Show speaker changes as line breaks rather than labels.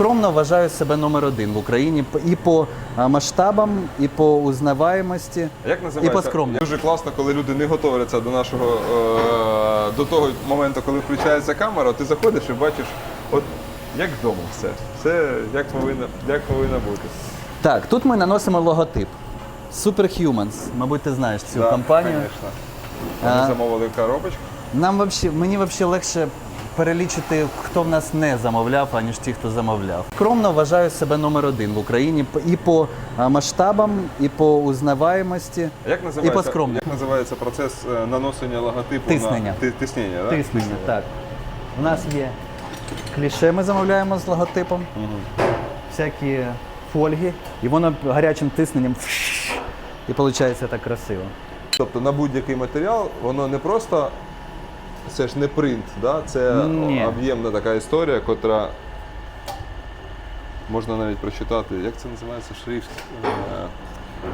Скромно вважаю себе номер один в Україні і по масштабам, і по узнаваємості,
Як
і
називається?
по скромності.
Дуже класно, коли люди не готуються до нашого е, до того моменту, коли включається камера, ти заходиш і бачиш, от як вдома все. Все як повинно, як повинно бути.
Так, тут ми наносимо логотип. Superhumans. Мабуть, ти знаєш цю компанію.
Звісно. Вони
А.
замовили коробочку.
Нам вообще, мені взагалі легше перелічити, хто в нас не замовляв, аніж ті, хто замовляв. Скромно вважаю себе номер один в Україні і по масштабам, і по узнаваємості,
Як
і по скромності.
як називається процес е, наносення логотипу
Тиснення.
на ти- тиснення, да?
Тиснення, так. У нас є кліше, ми замовляємо з логотипом, всякі фольги, і воно гарячим тисненням і виходить так красиво.
Тобто на будь-який матеріал воно не просто це ж не принт, да? це
Ні.
об'ємна така історія, котра можна навіть прочитати, як це називається шрифт. Е,